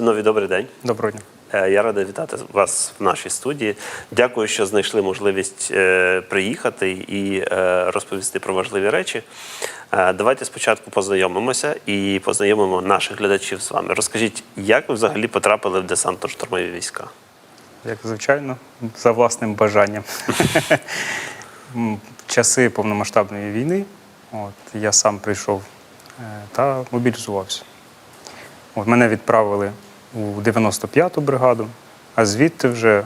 Зіновій, добрий день. Доброго дня. Е, Я радий вітати вас в нашій студії. Дякую, що знайшли можливість е, приїхати і е, розповісти про важливі речі. Давайте спочатку познайомимося і познайомимо наших глядачів з вами. Розкажіть, як ви взагалі потрапили в десантно-штурмові війська? Як звичайно, за власним бажанням. Часи повномасштабної війни от, я сам прийшов та мобілізувався. От, мене відправили у 95-ту бригаду, а звідти вже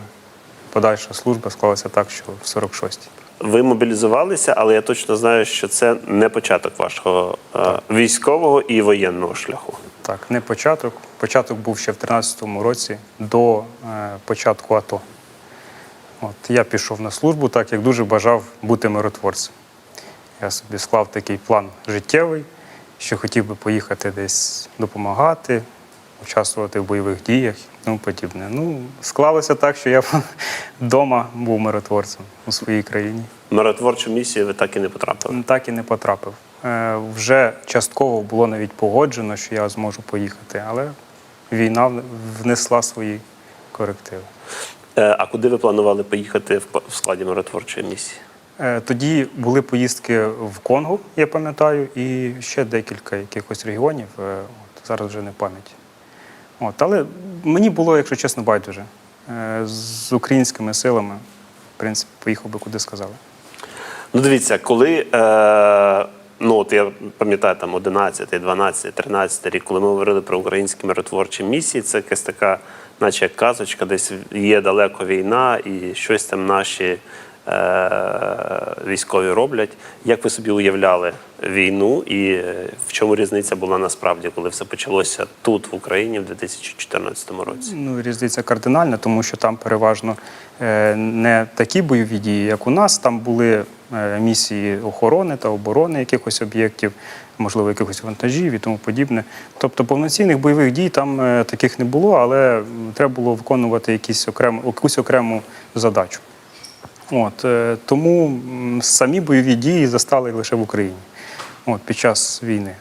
подальша служба склалася так, що в 46-й. Ви мобілізувалися, але я точно знаю, що це не початок вашого е, військового і воєнного шляху. Так, не початок. Початок був ще в 13-му році до е, початку АТО. От, я пішов на службу, так як дуже бажав бути миротворцем. Я собі склав такий план життєвий, що хотів би поїхати десь допомагати, участвувати в бойових діях і тому подібне. Ну, склалося так, що я вдома був миротворцем у своїй країні. Миротворчу місію ви так і не потрапили. Так і не потрапив. Е, Вже частково було навіть погоджено, що я зможу поїхати, але війна внесла свої корективи. Е, А куди ви планували поїхати в складі миротворчої місії? Е, Тоді були поїздки в Конго, я пам'ятаю, і ще декілька якихось регіонів. е, зараз вже не пам'ять. От, але мені було, якщо чесно, байдуже. Е, З українськими силами, в принципі, поїхав би куди сказали. Ну, дивіться, коли е, ну от я пам'ятаю там 11, 12, 13 рік, коли ми говорили про українські миротворчі місії, це якась така, наче як казочка, десь є далеко війна, і щось там наші військові роблять. Як ви собі уявляли війну, і е, в чому різниця була насправді, коли все почалося тут, в Україні, в 2014 році? Ну, різниця кардинальна, тому що там переважно е, не такі бойові дії, як у нас. Там були е, місії охорони та оборони якихось об'єктів, можливо, якихось вантажів і тому подібне. Тобто повноцінних бойових дій там е, таких не було, але треба було виконувати якісь окрему, якусь окрему задачу. От, е, тому самі бойові дії застали лише в Україні от, під час війни.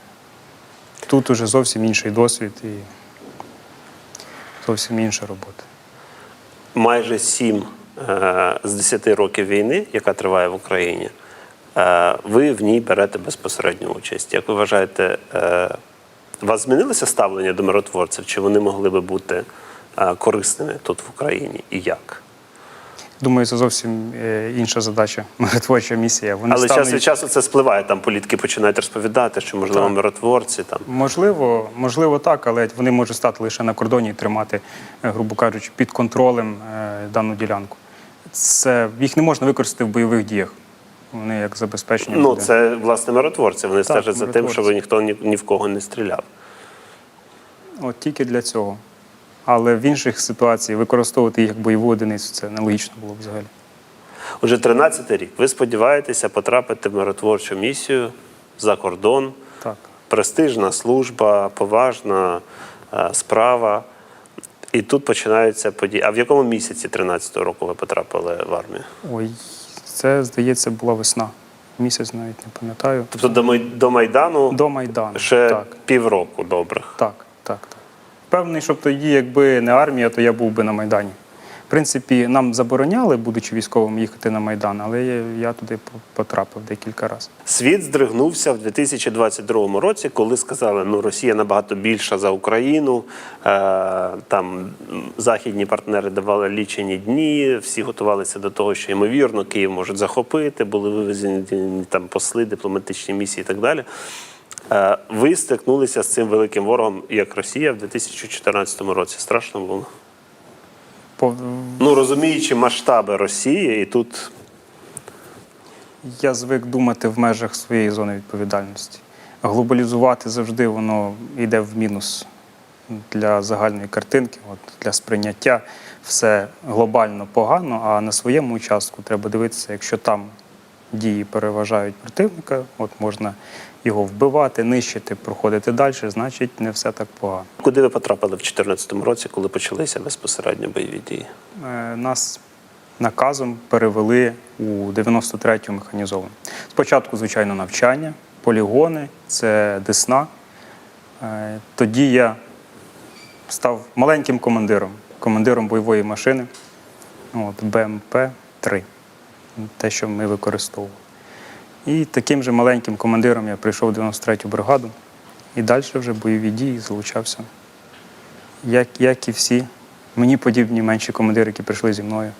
Тут уже зовсім інший досвід і зовсім інша робота. майже сім е, з 10 років війни, яка триває в Україні, е, ви в ній берете безпосередню участь. Як ви вважаєте, у вас змінилося ставлення до миротворців? Чи вони могли би бути корисними тут в Україні? І як? Думаю, це зовсім е, інша задача, миротворча місія. Вони Але стануть- час від часу це спливає. Там політики починають розповідати, що можливо Так. миротворці там. Можливо, можливо, так, але вони можуть стати лише на кордоні і тримати, е, грубо кажучи, під контролем е, дану ділянку. Це їх не можна використати в бойових діях. Вони як забезпечення. Ну буде. це власне миротворці. Вони стежать за тим, щоб ніхто ні, ні в кого не стріляв. От тільки для цього. Але в інших ситуаціях використовувати їх як бойову одиницю це нелогічно було б взагалі. Уже 13 рік. Ви сподіваєтеся потрапити в миротворчу місію за кордон. Так. Престижна служба, поважна е, справа. І тут починаються події. А в якому місяці 13-го року ви потрапили в армію? Ой, це, здається, була весна. Місяць навіть не пам'ятаю. Тобто до Майдану До Майдану. ще Так. півроку добрих. Так, так, так. Певний, щоб тоді, якби не армія, то я був би на Майдані. В принципі, нам забороняли, будучи військовим, їхати на Майдан, але я, я туди потрапив декілька разів. Світ здригнувся в 2022 році, коли сказали, ну Росія набагато більша за Україну. Е, там західні партнери давали лічені дні, всі готувалися до того, що ймовірно Київ можуть захопити, були вивезені там посли, дипломатичні місії і так далі. Е, ви стикнулися з цим великим ворогом, як Росія, в 2014 році. Страшно було. По- Ну розуміючи масштаби Росії, і тут Я звик думати в межах своєї зони відповідальності. Глобалізувати завжди воно йде в мінус для загальної картинки, от, для сприйняття. Все глобально погано, а на своєму участку треба дивитися, якщо там дії переважають противника, от можна його вбивати, нищити, проходити далі, значить не все так погано. куди ви потрапили в 2014 році, коли почалися безпосередньо бойові дії? Е, Нас наказом перевели у 93-ю механізовану. Спочатку, звичайно, навчання, полігони, це Десна. Е, Тоді я став маленьким командиром, командиром бойової машини от, БМП-3, те, що ми використовували. І таким же маленьким командиром я прийшов в 93-ю бригаду і далі вже бойові дії залучався. Як, як і всі, мені подібні менші командири, які прийшли зі мною.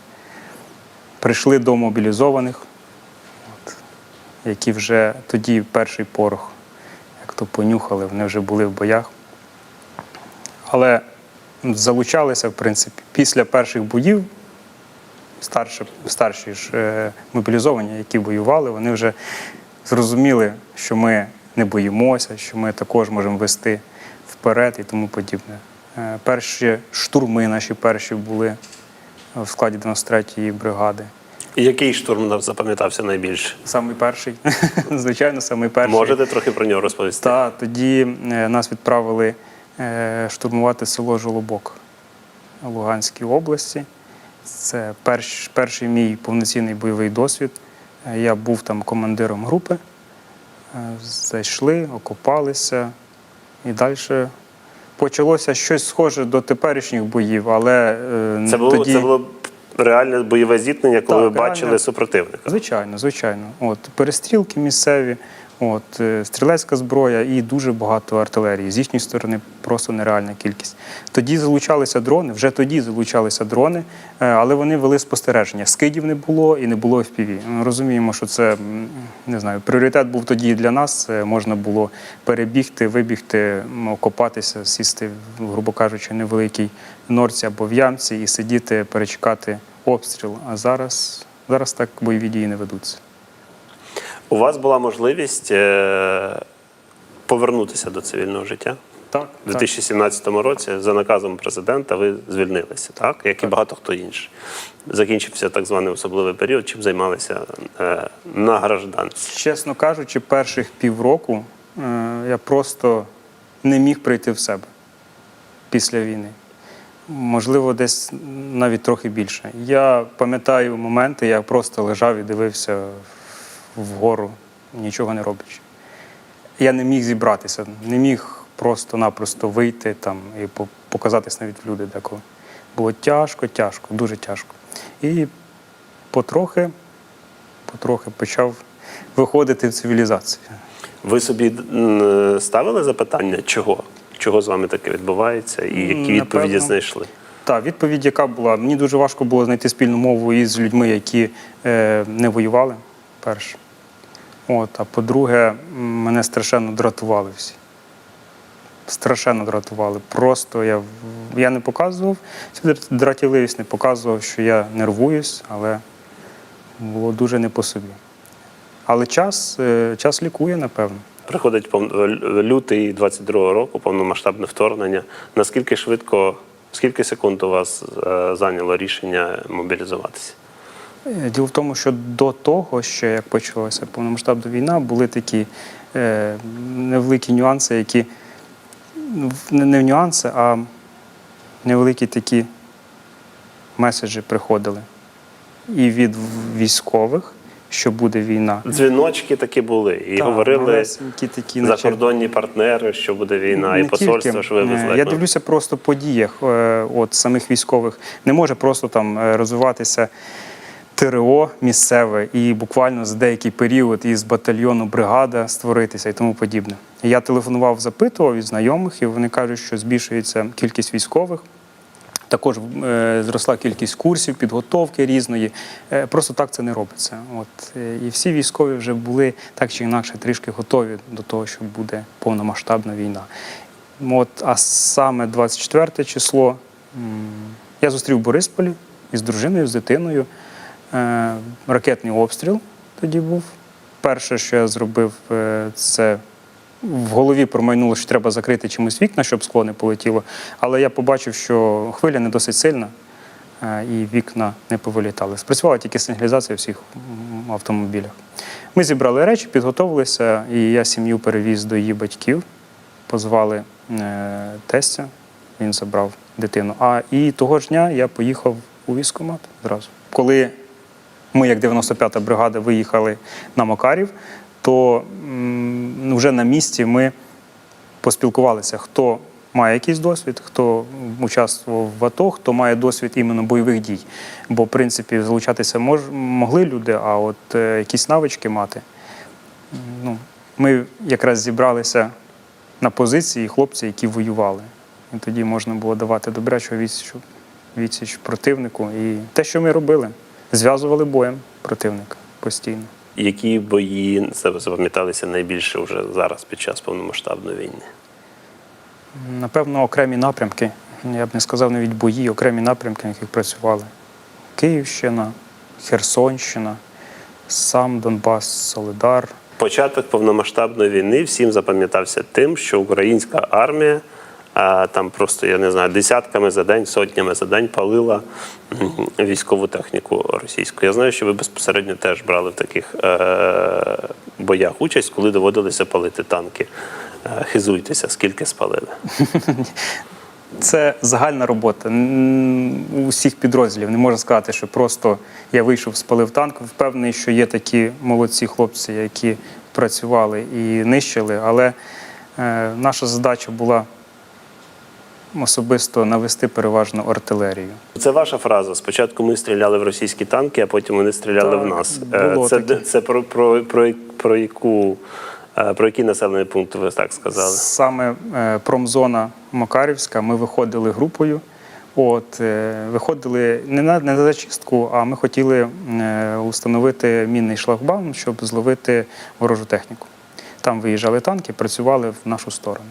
Прийшли до мобілізованих, от, які вже тоді перший порох, як то понюхали, вони вже були в боях. Але залучалися, в принципі, після перших боїв старші, старші ж е, мобілізовані, які воювали, вони вже зрозуміли, що ми не боїмося, що ми також можемо вести вперед і тому подібне. Е, перші штурми наші перші були в складі 93-ї бригади. І Який штурм нам запам'ятався найбільше? Самий перший, звичайно, самий перший. Можете трохи про нього розповісти? Та тоді е, нас відправили штурмувати село Жолобок Луганській області. Це перш, перший мій повноцінний бойовий досвід. Е, Я був там командиром групи. Е, Зайшли, окопалися і далі почалося щось схоже до теперішніх боїв, але е, Це було, тоді... це було реальне бойове зіткнення, коли Так, ви бачили реально. супротивника. Звичайно, звичайно. От перестрілки місцеві, от е, стрілецька зброя і дуже багато артилерії. З їхньої сторони просто нереальна кількість. Тоді залучалися дрони, вже тоді залучалися дрони, е, але вони вели спостереження. Скидів не було і не було FPV. Ми розуміємо, що це не знаю, пріоритет був тоді для нас. Можна було перебігти, вибігти, окопатися, сісти, грубо кажучи, невеликій норці або в ямці і сидіти, перечекати обстріл. А зараз, зараз так бойові дії не ведуться. У вас була можливість е, повернутися до цивільного життя. Так, У 2017 році за наказом президента ви звільнилися, так? Як і багато хто інший. Закінчився так званий особливий період, чим займалися е, на гражданці. Чесно кажучи, перших півроку е, я просто не міг прийти в себе після війни. Можливо, десь навіть трохи більше. Я пам'ятаю моменти, я просто лежав і дивився вгору, нічого не роблячи. Я не міг зібратися, не міг просто-напросто вийти там і показатись навіть люди деколи. Було тяжко, тяжко, дуже тяжко. І потрохи, потрохи почав виходити в цивілізацію. Ви собі ставили запитання, чого? Чого з вами таке відбувається, і які Напевно. відповіді знайшли? Так, відповідь, яка була, мені дуже важко було знайти спільну мову із людьми, які е, не воювали, перше. От, а по-друге, мене страшенно дратували всі. Страшенно дратували. Просто я, я не показував цю дратівливість, не показував, що я нервуюсь, але було дуже не по собі. Але час, е, час лікує, напевно. Приходить пов- лютий 22-го року, повномасштабне вторгнення. Наскільки швидко, скільки секунд у вас е, зайняло рішення мобілізуватися? Е, Діло в тому, що до того, що як почалася повномасштабна війна, були такі е, невеликі нюанси, які не, не нюанси, а невеликі такі меседжі приходили. І від військових, що буде війна. Дзвіночки такі були, і Та, говорили такі, наче- закордонні партнери, що буде війна, і посольство, тільки. що ви Е. Я дивлюся просто по діях е, от, самих військових. Не може просто там розвиватися ТРО місцеве і буквально за деякий період із батальйону бригада створитися і тому подібне. Я телефонував, запитував від знайомих, і вони кажуть, що збільшується кількість військових. Також е, зросла кількість курсів, підготовки різної. Е, просто так це не робиться. От, е, і всі військові вже були так чи інакше трішки готові до того, що буде повномасштабна війна. От, а саме 24 число я зустрів в Борисполі із дружиною, з дитиною. Е, ракетний обстріл тоді був. Перше, що я зробив, е, це в голові промайнуло, що треба закрити чимось вікна, щоб скло не полетіло. Але я побачив, що хвиля не досить сильна, е, і вікна не повилітали. Спрацювала тільки сигналізація всіх автомобілях. Ми зібрали речі, підготовилися, і я сім'ю перевіз до її батьків, позвали тестя, він забрав дитину. А і того ж дня я поїхав у військкомат зразу. Коли ми, як 95-та бригада, виїхали на Макарів, то вже на місці ми поспілкувалися, хто має якийсь досвід, хто участвував в АТО, хто має досвід іменно бойових дій. Бо, в принципі, залучатися мож, могли люди, а от е, якісь навички мати. Ну, ми якраз зібралися на позиції хлопці, які воювали. І тоді можна було давати добрячу відсіч, відсіч противнику. І те, що ми робили, зв'язували боєм противника постійно. Які бої запам'яталися найбільше вже зараз під час повномасштабної війни? Напевно, окремі напрямки, я б не сказав навіть бої, окремі напрямки, на яких працювали. Київщина, Херсонщина, сам Донбас, Солидар. Початок повномасштабної війни всім запам'ятався тим, що українська армія а, там просто, я не знаю, десятками за день, сотнями за день палила військову техніку російську. Я знаю, що ви безпосередньо теж брали в таких е- боях участь, коли доводилося палити танки. Е, Хизуйтеся, скільки спалили. Це загальна робота м, у всіх підрозділів. Не можна сказати, що просто я вийшов, спалив танк. Впевнений, що є такі молодці хлопці, які працювали і нищили. Але е, наша задача була особисто навести переважно артилерію. Це ваша фраза. Спочатку ми стріляли в російські танки, а потім вони стріляли Так, в нас. Е, було Це, таке. це про, про, про, про яку е, про який населений пункт ви так сказали? Саме е, промзона Макарівська ми виходили групою. От, е, виходили не на, не на зачистку, а ми хотіли е, установити мінний шлагбаум, щоб зловити ворожу техніку. Там виїжджали танки, працювали в нашу сторону.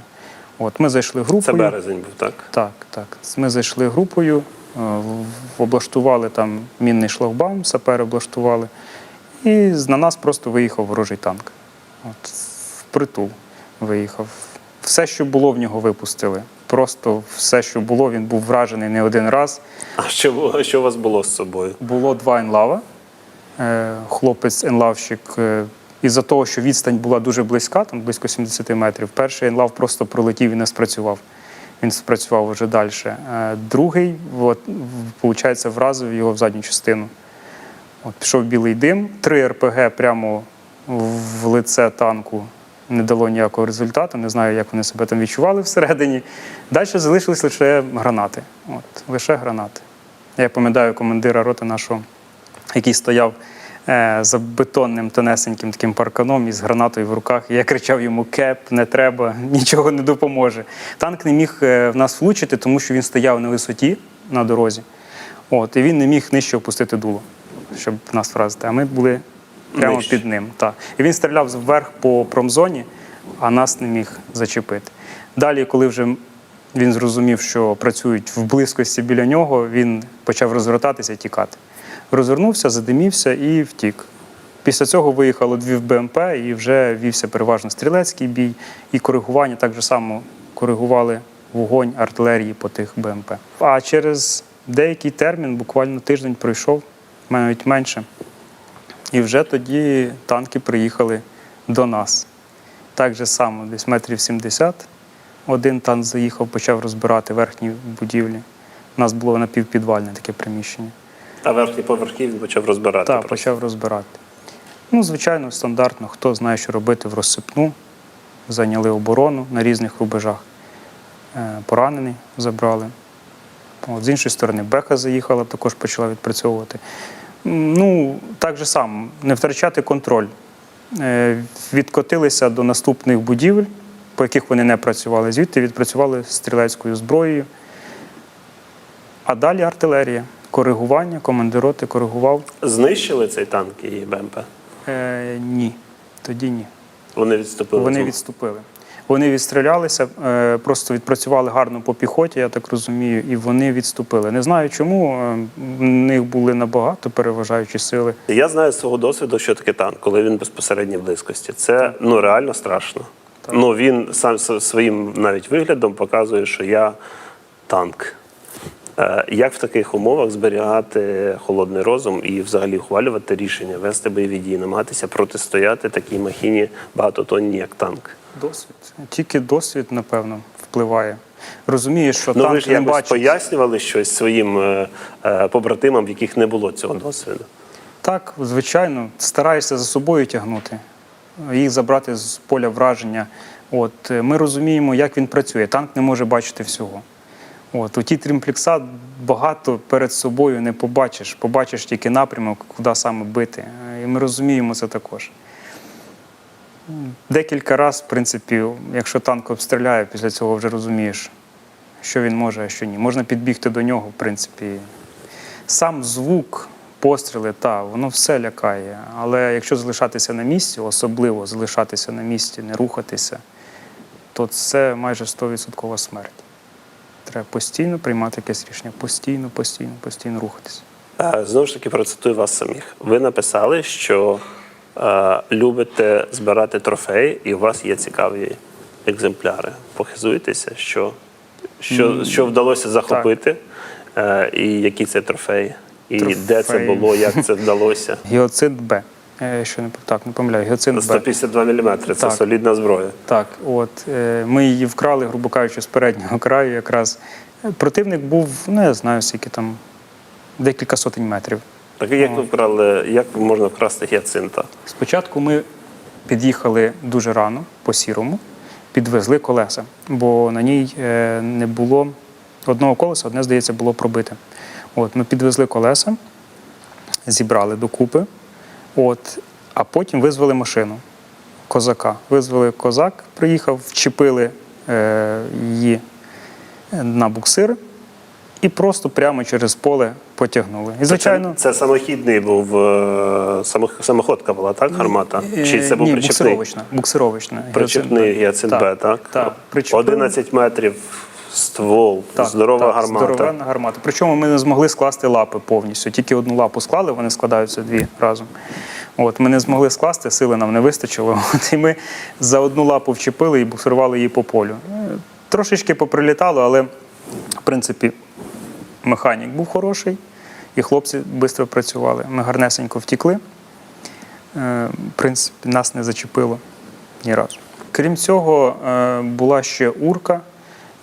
От, ми зайшли групою. Це березень був, так? Так, так. Ми зайшли групою, е, облаштували там мінний шлагбаум, сапери облаштували, і на нас просто виїхав ворожий танк. От, впритул виїхав. Все, що було в нього, випустили. Просто все, що було, він був вражений не один раз. А що, було- що у вас було з собою? Було два енлава. Е, Хлопець енлавщик, е, із-за того, що відстань була дуже близька, там близько 70 метрів, перший енлав просто пролетів і не спрацював. Він спрацював вже далі. Е, Другий, виходить, вразив його в задню частину. От, пішов білий дим, три РПГ прямо в лице танку не дало ніякого результату. Не знаю, як вони себе там відчували всередині. Далі залишились лише гранати. От, лише гранати. Я пам'ятаю командира роти нашого, який стояв за бетонним тонесеньким таким парканом із гранатою в руках. І я кричав йому кеп, не треба, нічого не допоможе. Танк не міг е, в нас влучити, тому що він стояв на висоті на дорозі. От, і він не міг нижче опустити дуло, щоб нас вразити. А ми були прямо Нижче. під ним. Так. І він стріляв вверх по промзоні, а нас не міг зачепити. Далі, коли вже він зрозумів, що працюють в близькості біля нього, він почав розвертатися і тікати. Розвернувся, задимівся і втік. Після цього виїхало дві в БМП і вже вівся переважно стрілецький бій і коригування так же само коригували вогонь артилерії по тих БМП. А через деякий термін, буквально тиждень пройшов, навіть менше, і вже тоді танки приїхали до нас. Так же само, десь метрів 70. Один танк заїхав, почав розбирати верхні будівлі. У нас було напівпідвальне таке приміщення. А верхні поверхи він почав розбирати. Так, просто. почав розбирати. Ну, звичайно, стандартно, хто знає, що робити в розсипну, зайняли оборону на різних рубежах. Е, Поранений забрали. От, з іншої сторони, Беха заїхала, також почала відпрацьовувати. Ну, так же само, не втрачати контроль. Е, Відкотилися до наступних будівель, по яких вони не працювали. Звідти відпрацювали стрілецькою зброєю. А далі артилерія. Коригування, командироти коригував. Знищили цей танк і БМП. Е, ні, тоді ні. Вони відступили. Вони відступили. Вони відстрілялися, е, просто відпрацювали гарно по піхоті, я так розумію, і вони відступили. Не знаю чому. е, В них були набагато переважаючі сили. Я знаю з свого досвіду, що таке танк, коли він безпосередньо в близькості. Це ну реально страшно. Ну він сам своїм навіть виглядом показує, що я танк. Е, Як в таких умовах зберігати холодний розум і взагалі ухвалювати рішення, вести бойові дії, намагатися протистояти такій махіні багатотонній, як танк? Досвід. Тільки досвід, напевно, впливає. Розумієш, що Ну ви танк ж не якось бачить. пояснювали щось своїм е, е, побратимам, в яких не було цього досвіду. Так, звичайно, стараєшся за собою тягнути, їх забрати з поля враження. От е, ми розуміємо, як він працює. Танк не може бачити всього. От у ті трімплекса багато перед собою не побачиш. Побачиш тільки напрямок, куди саме бити. Е, І ми розуміємо це також. Декілька разів, в принципі, якщо танк обстріляє, після цього вже розумієш, що він може, а що ні. Можна підбігти до нього, в принципі. Сам звук, постріли, та, воно все лякає. Але якщо залишатися на місці, особливо залишатися на місці, не рухатися, то це майже 100% смерть. Треба постійно приймати якесь рішення, постійно, постійно, постійно рухатися. Е, Знову ж таки, процитую вас самих. Ви написали, що е, любите збирати трофеї, і у вас є цікаві екземпляри. Похизуєтеся, що, що, що вдалося захопити, е, і які це трофеї, і де це було, як це вдалося. Геоцид Б. Е, Що не так, не помиляю, Б. 152 мм це Так. солідна зброя. Так, от е, ми її вкрали, грубо кажучи, з переднього краю. Якраз противник був, ну я знаю, скільки там декілька сотень метрів. Так як ви вкрали, як можна вкрасти гіацинта? Спочатку ми під'їхали дуже рано по сірому, підвезли колеса, бо на ній е, не було одного колеса, одне, здається, було пробите. От, ми підвезли колеса, зібрали докупи, от, а потім визвали машину козака. Визвали козак, приїхав, вчепили е, її на буксир і просто прямо через поле потягнули. І, звичайно, Це, це самохідний був е, самоходка була, так? Гармата? Чи це був Е, Ні, причепний? буксировочна. буксировочна. Причепний гіацинт Б, так? Так, причепили. 11 метрів ствол, Так, здорова так, гармата. Здоровенна гармата. Причому ми не змогли скласти лапи повністю. Тільки одну лапу склали, вони складаються дві разом. От, ми не змогли скласти, сили нам не вистачило. От, і ми за одну лапу вчепили і буксирували її по полю. Е, Трошечки поприлітало, але в принципі механік був хороший, і хлопці швидко працювали. Ми гарнесенько втікли. Е, В принципі, нас не зачепило ні разу. Крім цього, е, була ще урка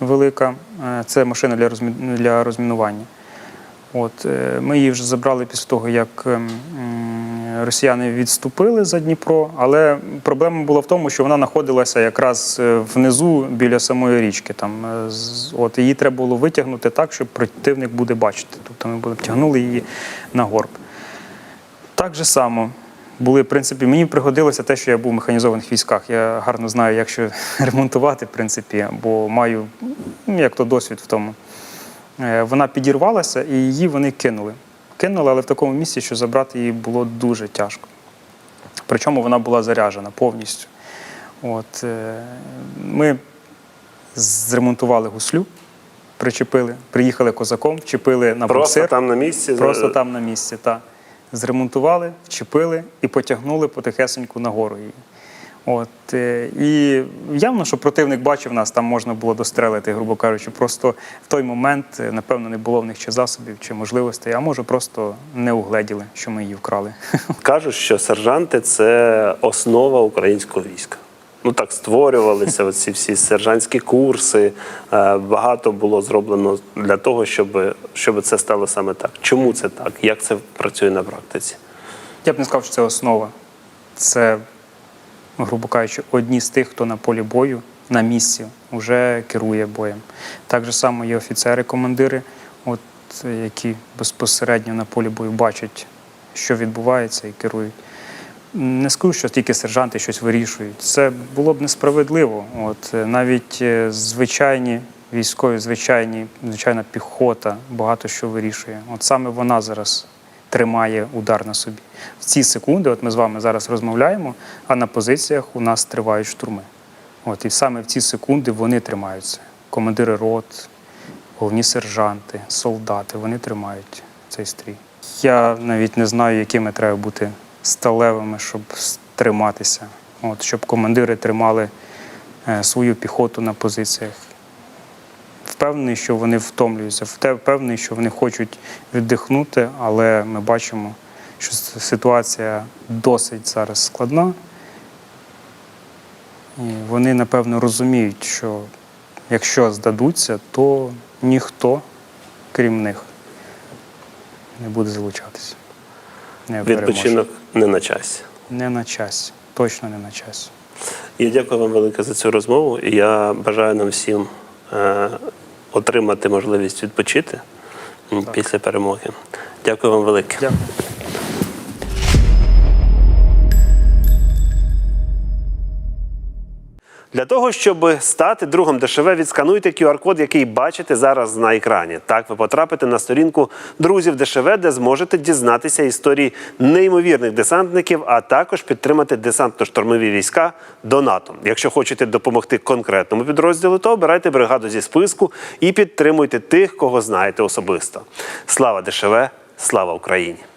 велика. Е, Це машина для, для розмінування. От, е, ми її вже забрали після того, як ем, росіяни відступили за Дніпро, але проблема була в тому, що вона знаходилася якраз е, внизу біля самої річки. Там, от, її треба було витягнути так, щоб противник буде бачити. Тобто ми тягнули її на горб. Так же само були, в принципі, мені пригодилося те, що я був в механізованих військах. Я гарно знаю, як що ремонтувати, в принципі, бо маю ну, як то досвід в тому. Е, Вона підірвалася і її вони кинули. Кинули, але в такому місці, що забрати її було дуже тяжко. Причому вона була заряджена повністю. От, е, ми зремонтували гуслю, причепили, приїхали козаком, вчепили на Просто там на місці. Просто е, там на місці, так. Зремонтували, вчепили і потягнули потихесеньку нагору її. От, е, і явно, що противник бачив нас, там можна було дострелити, грубо кажучи. Просто в той момент, е, напевно, не було в них чи засобів, чи можливостей, а може просто не угледіли, що ми її вкрали. Кажуть, що сержанти це основа українського війська. Ну так створювалися ці всі сержантські курси. Е, Багато було зроблено для того, щоб, щоб це стало саме так. Чому це так? Як це працює на практиці? Я б не сказав, що це основа. Це, грубо кажучи, одні з тих, хто на полі бою на місці вже керує боєм. Так же само є офіцери, командири, от, які безпосередньо на полі бою бачать, що відбувається, і керують. Не скажу, що тільки сержанти щось вирішують. Це було б несправедливо. От е, навіть е, звичайні військові, звичайні, звичайна піхота багато що вирішує. От саме вона зараз тримає удар на собі. В ці секунди, от ми з вами зараз розмовляємо, а на позиціях у нас тривають штурми. От і саме в ці секунди вони тримаються. Командири рот, головні сержанти, солдати, вони тримають цей стрій. Я навіть не знаю, якими треба бути сталевими, щоб триматися. От, щоб командири тримали е, свою піхоту на позиціях. Впевнений, що вони втомлюються, впевнений, що вони хочуть віддихнути, але ми бачимо, що ситуація досить зараз складна. І вони, напевно, розуміють, що якщо здадуться, то ніхто, крім них, не буде залучатися. Не. Відпочинок не на часі. Не на часі. Точно не на часі. Я дякую вам велике за цю розмову. І я бажаю нам всім е, отримати можливість відпочити так. після перемоги. Дякую вам велике. Дякую. Для того, щоб стати другом ДШВ, відскануйте QR-код, який бачите зараз на екрані. Так ви потрапите на сторінку друзів ДШВ, де зможете дізнатися історії неймовірних десантників, а також підтримати десантно-штурмові війська донатом. Якщо хочете допомогти конкретному підрозділу, то обирайте бригаду зі списку і підтримуйте тих, кого знаєте особисто. Слава ДШВ! Слава Україні!